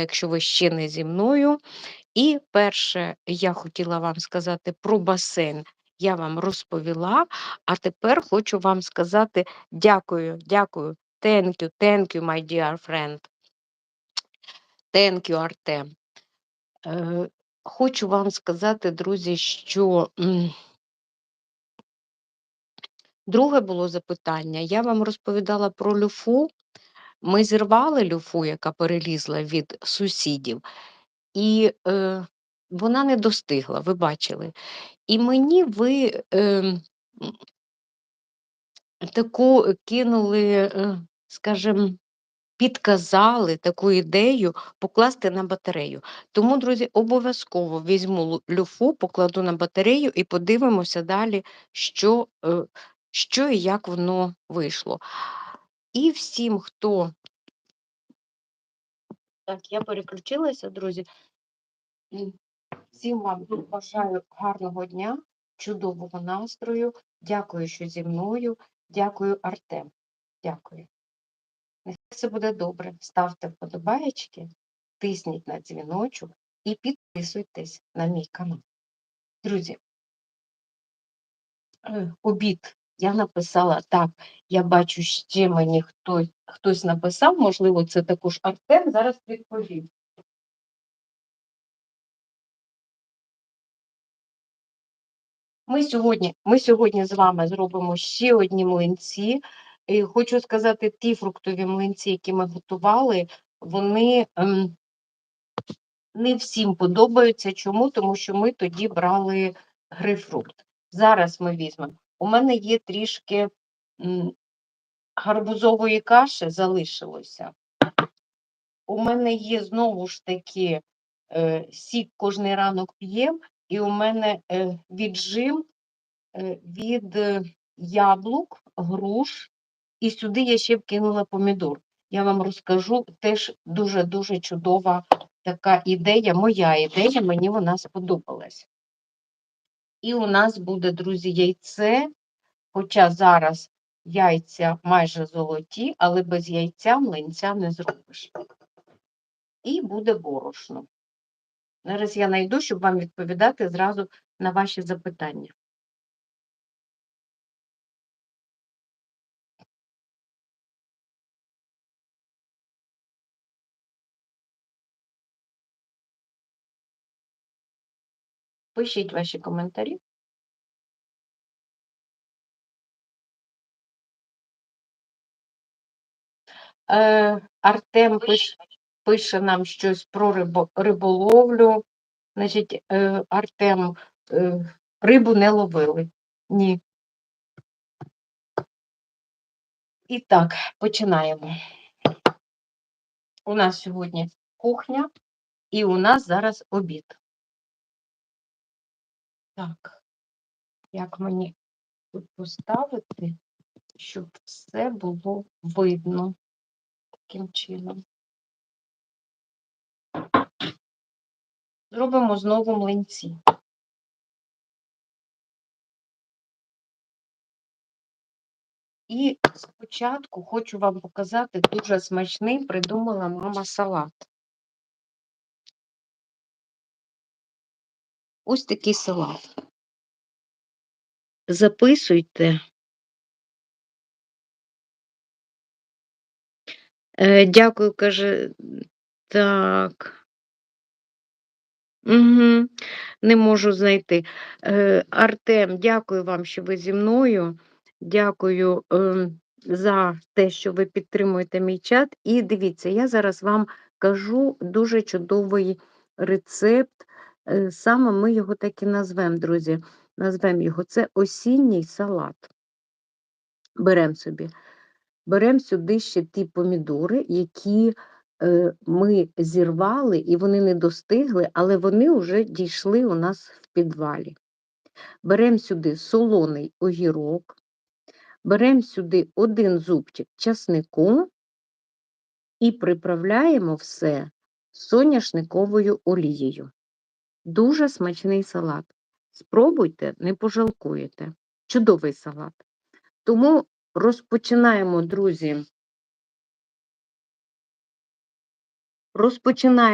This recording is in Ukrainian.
якщо ви ще не зі мною. І перше, я хотіла вам сказати про басейн. Я вам розповіла, а тепер хочу вам сказати дякую, дякую. Thank you, thank you, my dear friend. Thank you, Артем. Е, Хочу вам сказати, друзі, що друге було запитання. Я вам розповідала про люфу. Ми зірвали люфу, яка перелізла від сусідів, і е, вона не достигла, ви бачили. І мені ви е, таку кинули, е, скажімо, підказали таку ідею покласти на батарею. Тому, друзі, обов'язково візьму люфу, покладу на батарею і подивимося далі, що, е, що і як воно вийшло. І всім, хто. Так, я переключилася, друзі. Всім вам бажаю гарного дня, чудового настрою. Дякую, що зі мною. Дякую, Артем. Дякую. Нехай все буде добре. Ставте вподобаєчки, тисніть на дзвіночок і підписуйтесь на мій канал. Друзі, е, обід я написала так. Я бачу, ще мені хтось, хтось написав, можливо, це також Артем. Зараз відповім. Ми сьогодні, ми сьогодні з вами зробимо ще одні млинці. І хочу сказати, ті фруктові млинці, які ми готували, вони ем, не всім подобаються. Чому? Тому що ми тоді брали грейпфрукт. Зараз ми візьмемо. У мене є трішки гарбузової каші, залишилося. У мене є знову ж таки е, сік кожний ранок п'єм, і у мене е, віджим е, від яблук, груш, і сюди я ще вкинула помідор. Я вам розкажу теж дуже-дуже чудова така ідея, моя ідея, мені вона сподобалась. І у нас буде, друзі, яйце, хоча зараз яйця майже золоті, але без яйця млинця не зробиш. І буде борошно. Зараз я знайду, щоб вам відповідати зразу на ваші запитання. Пишіть ваші коментарі. Е, Артем пише, пише нам щось про рибо, риболовлю. Значить, е, Артем, е, рибу не ловили. Ні. І так, починаємо. У нас сьогодні кухня, і у нас зараз обід. Так, як мені тут поставити, щоб все було видно таким чином. Зробимо знову млинці. І спочатку хочу вам показати дуже смачний придумала мама салат. Ось такий салат. Записуйте. Е, дякую, каже. Так. Угу. Не можу знайти. Е, Артем, дякую вам, що ви зі мною. Дякую е, за те, що ви підтримуєте мій чат. І дивіться, я зараз вам кажу дуже чудовий рецепт. Е, саме ми його так і назвемо, друзі. Назвемо його. Це осінній салат. Беремо собі. Беремо сюди ще ті помідори, які е, ми зірвали, і вони не достигли, але вони вже дійшли у нас в підвалі. Беремо сюди солоний огірок, беремо сюди один зубчик часнику і приправляємо все соняшниковою олією. Дуже смачний салат. Спробуйте, не пожалкуєте. Чудовий салат. Тому розпочинаємо, друзі. Розпочинаємо